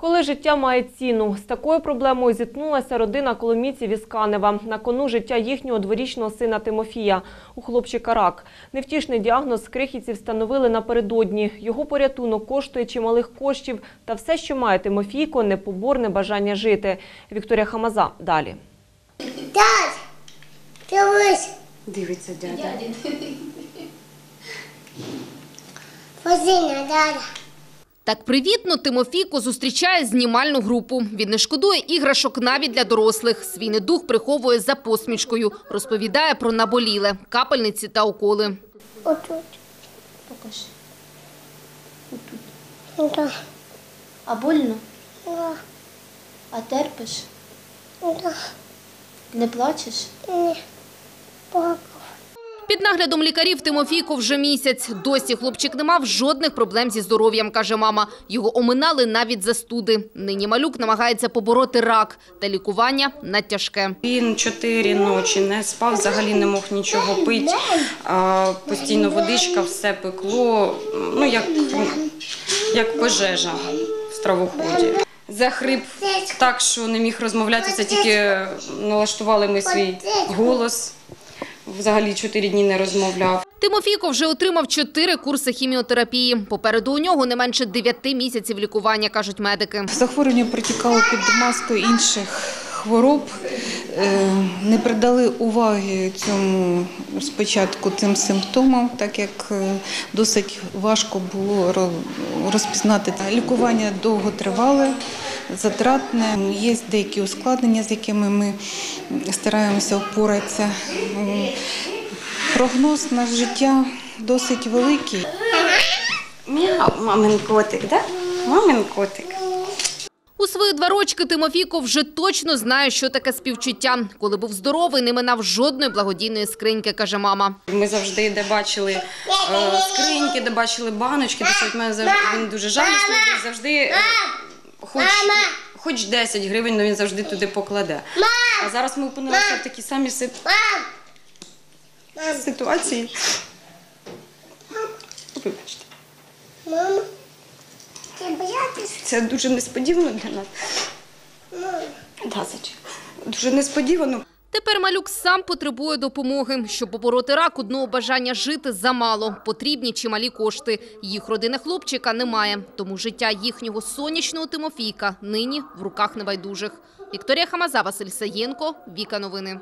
Коли життя має ціну, з такою проблемою зіткнулася родина коломійців із Канева. На кону життя їхнього дворічного сина Тимофія. У хлопчика рак. Невтішний діагноз крихітці встановили напередодні. Його порятунок коштує чималих коштів. Та все, що має Тимофійко, непоборне бажання жити. Вікторія Хамаза. Далі. Дядь, дивись, Дивиться дядя. позиня, дядя. Так привітно Тимофійко зустрічає знімальну групу. Він не шкодує іграшок навіть для дорослих. Свій недух приховує за посмішкою. Розповідає про наболіле, капельниці та уколи. Отут. Покажи. Да, А больно? да, А терпиш? да, Не плачеш? ні. Папа. Під наглядом лікарів Тимофійко вже місяць. Досі хлопчик не мав жодних проблем зі здоров'ям, каже мама. Його оминали навіть застуди. Нині малюк намагається побороти рак, та лікування надтяжке. Він чотири ночі не спав, взагалі не мог нічого пити. Постійно водичка, все пекло, ну як, як пожежа в стравоході. Захрип так, що не міг розмовляти, це тільки налаштували ми свій голос. Взагалі чотири дні не розмовляв. Тимофійко вже отримав чотири курси хіміотерапії. Попереду у нього не менше дев'яти місяців лікування, кажуть медики. Захворювання протікало під маскою інших хвороб. Е, Не придали уваги цьому спочатку цим симптомам, так як е, досить важко було розпізнати. Лікування довго тривале, затратне. Є деякі ускладнення, з якими ми стараємося впоратися. Прогноз на життя досить великий. Мяу, мамин котик, да? Мамин котик. У свої два рочки Тимофійко вже точно знає, що таке співчуття. Коли був здоровий, не минав жодної благодійної скриньки, каже мама. Ми завжди, де бачили е, скриньки, де бачили баночки, де мене завжди він дуже жалісний, завжди хоч, хоч 10 гривень, але він завжди туди покладе. А зараз ми опинилися в такій самій сит- ситуації. Вибачте, Мама, ти боятися? це дуже несподівано для нас. Да, зайчик. Дуже несподівано. Тепер малюк сам потребує допомоги. Щоб побороти рак, одного бажання жити замало. Потрібні чималі кошти. Їх родина хлопчика немає. Тому життя їхнього сонячного Тимофійка нині в руках небайдужих. Вікторія Хамаза, Василь Саєнко, Віка Новини.